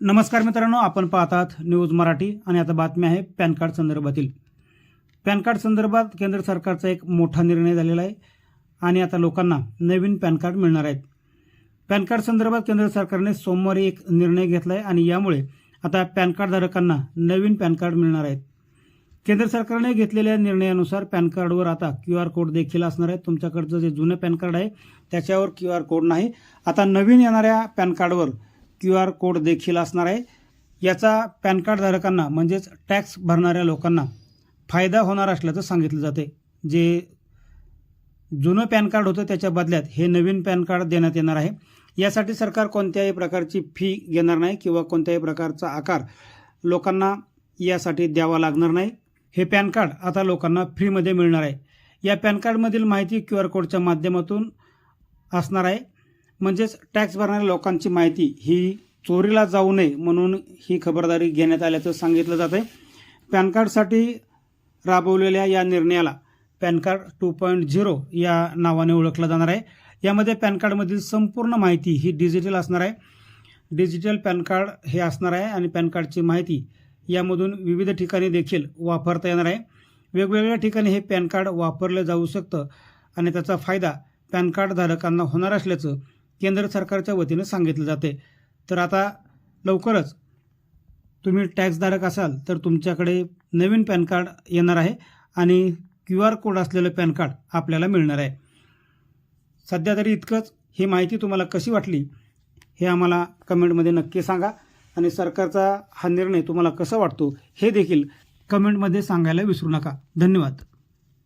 नमस्कार मित्रांनो आपण पाहतात न्यूज मराठी आणि आता बातमी आहे पॅन कार्ड संदर्भातील. पॅन कार्ड संदर्भात केंद्र सरकारचा एक मोठा निर्णय झालेला आहे आणि आता लोकांना नवीन पॅन कार्ड मिळणार आहेत. पॅन कार्ड संदर्भात केंद्र सरकारने सोमवारी एक निर्णय घेतला आहे आणि यामुळे आता पॅन कार्डधारकांना नवीन पॅन कार्ड मिळणार आहेत. केंद्र सरकारने घेतलेल्या निर्णयानुसार पॅन कार्डवर आता क्यू आर कोड देखील असणार आहे. तुमच्याकडचं जे जुनं पॅन कार्ड आहे त्याच्यावर क्यू आर कोड नाही. आता नवीन येणाऱ्या पॅन कार्डवर क्यू आर कोड देखील असणार आहे. याचा पॅन कार्डधारकांना म्हणजेच टॅक्स भरणाऱ्या लोकांना फायदा होणार असल्याचं सांगितलं जाते जे जुनं पॅन कार्ड होतं त्याच्या बदल्यात हे नवीन पॅन कार्ड देण्यात येणार आहे. यासाठी सरकार कोणत्याही प्रकारची फी घेणार नाही किंवा कोणत्याही प्रकारचा आकार लोकांना यासाठी द्यावा लागणार नाही. हे पॅन कार्ड आता लोकांना फ्रीमध्ये मिळणार आहे. या पॅन कार्डमधील माहिती क्यू आर कोडच्या माध्यमातून असणार आहे. म्हणजेच टॅक्स भरणाऱ्या लोकांची माहिती ही चोरीला जाऊ नये म्हणून ही खबरदारी घेण्यात आल्याचं सांगितलं जात आहे. पॅन कार्डसाठी राबवलेल्या या निर्णयाला PAN card two point zero या नावाने ओळखलं जाणार आहे. यामध्ये पॅन कार्डमधील संपूर्ण माहिती ही डिजिटल असणार आहे. डिजिटल पॅन कार्ड हे असणार आहे आणि पॅन कार्डची माहिती यामधून विविध ठिकाणी देखील वापरता येणार आहे. वेगवेगळ्या ठिकाणी हे पॅन कार्ड वापरलं जाऊ शकतं आणि त्याचा फायदा पॅन कार्डधारकांना होणार असल्याचं केंद्र सरकारच्या वतीनं सांगितलं जाते. तर आता लवकरच तुम्ही टॅक्सधारक असाल तर तुमच्याकडे नवीन पॅन कार्ड येणार आहे आणि क्यू आर कोड असलेलं पॅन कार्ड आपल्याला मिळणार आहे. सध्या तरी इतकंच. ही माहिती तुम्हाला कशी वाटली हे आम्हाला कमेंटमध्ये नक्की सांगा आणि सरकारचा हा निर्णय तुम्हाला कसा वाटतो हे देखील कमेंटमध्ये सांगायला विसरू नका. धन्यवाद.